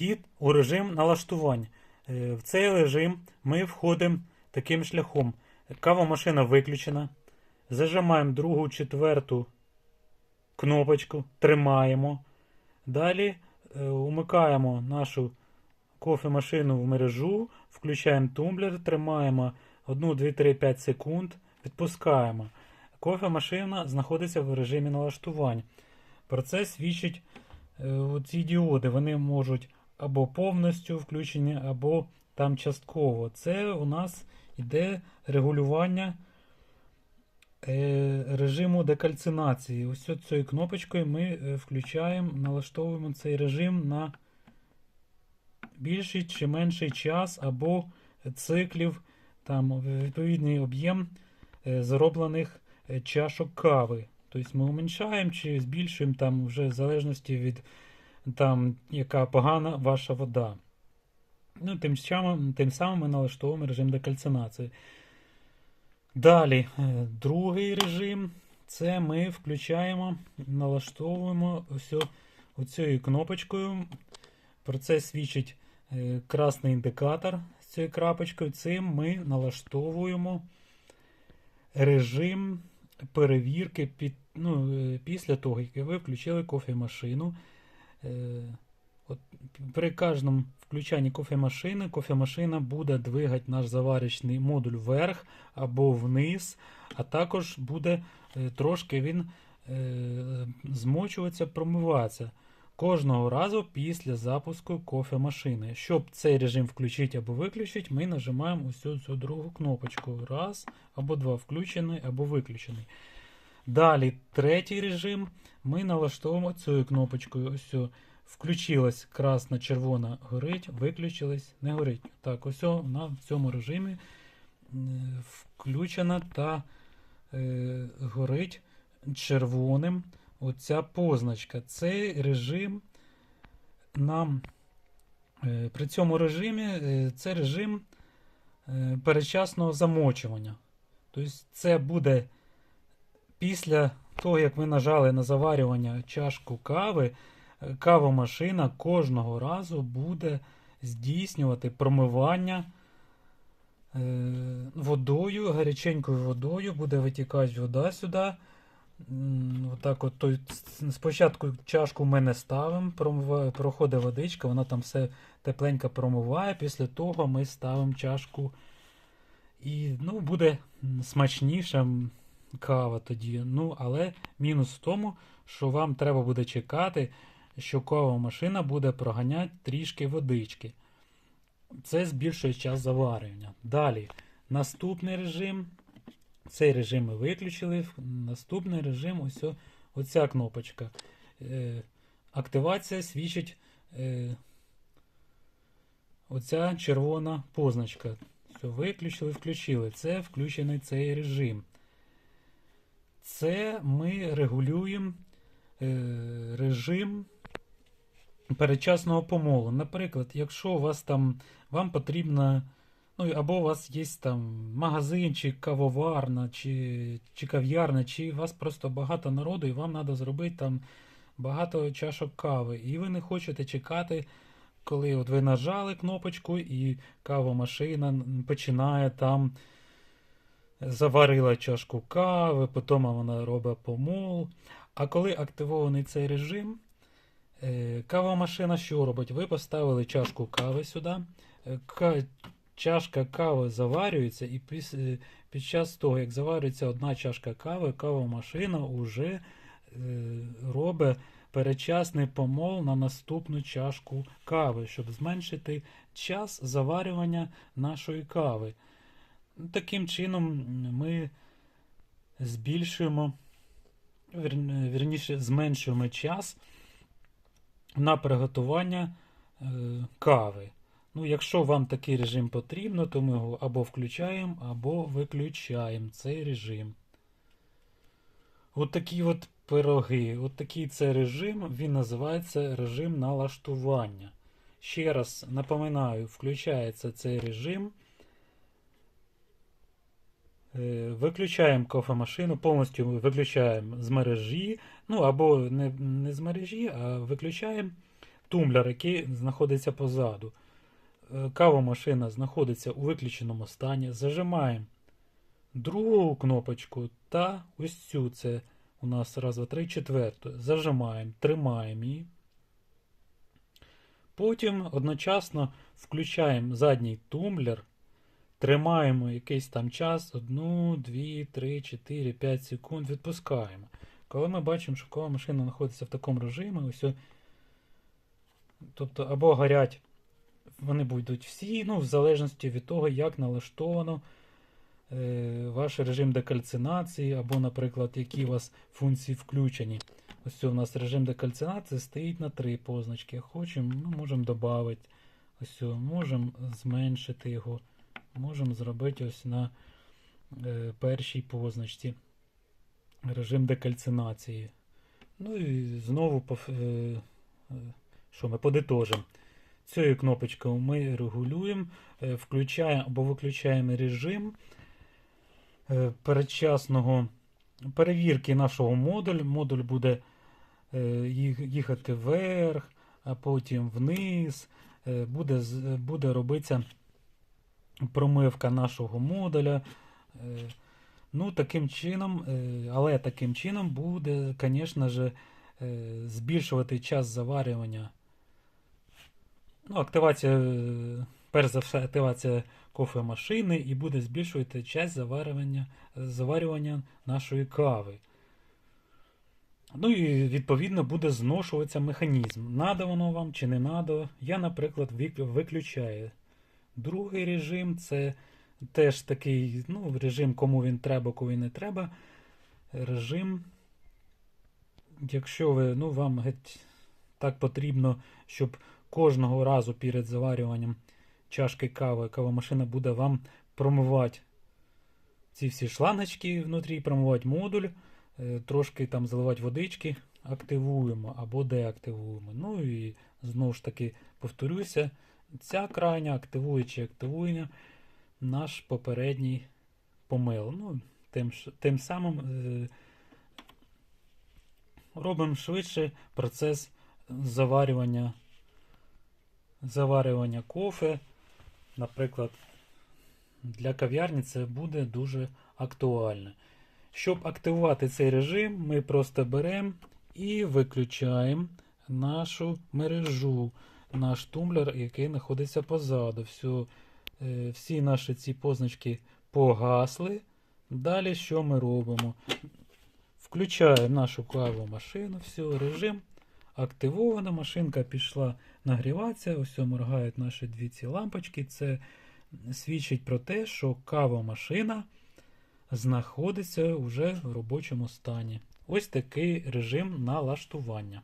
Вхід у режим налаштувань. Е, В цей режим ми входимо таким шляхом. Кавомашина виключена. Зажимаємо другу, четверту кнопочку, тримаємо. Далі е, умикаємо нашу кофемашину в мережу, включаємо тумблер, тримаємо 1, 2, 3, 5 секунд, відпускаємо. Кофемашина знаходиться в режимі налаштувань. Про це свідчить е, ці діоди. Вони можуть або повністю включені, або там частково. Це у нас йде регулювання е, режиму декальцинації. Ось цією кнопочкою ми е, включаємо, налаштовуємо цей режим на більший чи менший час, або циклів, там відповідний об'єм е, зароблених чашок кави. Тобто ми уменьшаємо чи збільшуємо там вже в залежності від там, яка погана ваша вода. Ну, тим, самим, тим самим ми налаштовуємо режим декальцинації. Далі, е, другий режим це ми включаємо, налаштовуємо ось оцією кнопочкою. Про це свідчить е, красний індикатор з цією крапочкою. Цим ми налаштовуємо режим перевірки під, ну, е, після того, як ви включили кофемашину. Е, От при кожному включанні кофемашини, кофемашина буде двигати наш заварочний модуль вверх або вниз, а також буде е, трошки він е, змочуватися, промиватися кожного разу після запуску кофемашини. Щоб цей режим включити або виключити, ми нажимаємо ось цю, другу кнопочку. Раз або два, включений або виключений. Далі, третій режим ми налаштовуємо цією кнопочкою. Ось. Включилась красна, червона горить, виключилась, не горить. Так, ось вона в цьому режимі включена та е, горить червоним оця позначка. Цей режим нам е, при цьому режимі е, це режим е, передчасного замочування. Тобто це буде після того, як ви нажали на заварювання чашку кави кавомашина кожного разу буде здійснювати промивання е, водою, гаряченькою водою, буде витікати вода сюди. Отак от, то, спочатку чашку ми не ставимо, проходить водичка, вона там все тепленько промиває. Після того ми ставимо чашку і ну, буде смачніша м, кава тоді. Ну, але мінус в тому, що вам треба буде чекати, що кава машина буде проганяти трішки водички. Це збільшує час заварювання. Далі, наступний режим. Цей режим ми виключили. Наступний режим ось оця кнопочка. Е, активація свідчить е, оця червона позначка. Все, виключили, включили. Це включений цей режим. Це ми регулюємо е, режим передчасного помолу. Наприклад, якщо у вас там вам потрібно, ну або у вас є там магазин, кавоварна, чи, чи кав'ярна, чи у вас просто багато народу, і вам треба зробити там багато чашок кави. І ви не хочете чекати, коли от ви нажали кнопочку, і кавомашина починає там. Заварила чашку кави, потім вона робить помол. А коли активований цей режим, Е, Кавомашина що робить? Ви поставили чашку кави сюди. е, Чашка кави заварюється, і е, під час того, як заварюється одна чашка кави, кавомашина вже робить передчасний помол на наступну чашку кави, щоб зменшити час заварювання нашої кави. Таким чином ми збільшуємо, вір- вірніше, зменшуємо час на приготування е, кави. Ну, якщо вам такий режим потрібно, то ми його або включаємо, або виключаємо цей режим. От от пироги, от такий це режим, він називається режим налаштування. Ще раз напоминаю, включається цей режим. Е, Виключаємо кофемашину, повністю виключаємо з мережі, ну або не, не з мережі, а виключаємо тумблер, який знаходиться позаду. Е, Кавомашина знаходиться у виключеному стані. Зажимаємо другу кнопочку та ось цю. Це у нас раз, два, три, четверту. Зажимаємо, тримаємо її. Потім одночасно включаємо задній тумблер, тримаємо якийсь там час, 1, 2, 3, 4, 5 секунд, відпускаємо. Коли ми бачимо, що коли машина знаходиться в такому режимі, ось, тобто або горять, вони будуть всі, ну, в залежності від того, як налаштовано е, ваш режим декальцинації, або, наприклад, які у вас функції включені. Ось у нас режим декальцинації стоїть на три позначки. Хочемо, ну, можемо додати. Ось, можемо зменшити його. Можемо зробити ось на е, першій позначці режим декальцинації. Ну і знову е, е, що ми подитожимо. Цією кнопочкою ми регулюємо, включаємо або виключаємо режим передчасного перевірки нашого модулю. Модуль буде їхати вверх, а потім вниз. Буде, буде робитися промивка нашого модуля. Е, Ну, таким чином, е, але таким чином буде, звісно ж, е, збільшувати час заварювання. Ну, активація, перш за все, активація кофемашини і буде збільшувати час заварювання, заварювання нашої кави. Ну і відповідно буде зношуватися механізм. Надо воно вам чи не надо. Я, наприклад, виключаю. Другий режим це теж такий, ну, режим, кому він треба, кому не треба. Режим, якщо ви, ну, вам геть так потрібно, щоб кожного разу перед заварюванням чашки кави, кавомашина буде вам промивати ці всі шлангочки внутрі, промивати модуль, е, трошки там заливати водички, активуємо або деактивуємо. Ну і знову ж таки повторюся, ця крайня активує чи активує наш попередній помил. Ну, тим, тим самим е, робимо швидше процес заварювання, заварювання кофе. Наприклад, для кав'ярні це буде дуже актуально. Щоб активувати цей режим, ми просто беремо і виключаємо нашу мережу, наш тумблер, який знаходиться позаду. Все, е, всі наші ці позначки погасли. Далі що ми робимо? Включаємо нашу кавомашину, все, режим активовано, машинка пішла нагріватися, ось моргають наші дві ці лампочки. Це свідчить про те, що кавомашина знаходиться вже в робочому стані. Ось такий режим налаштування.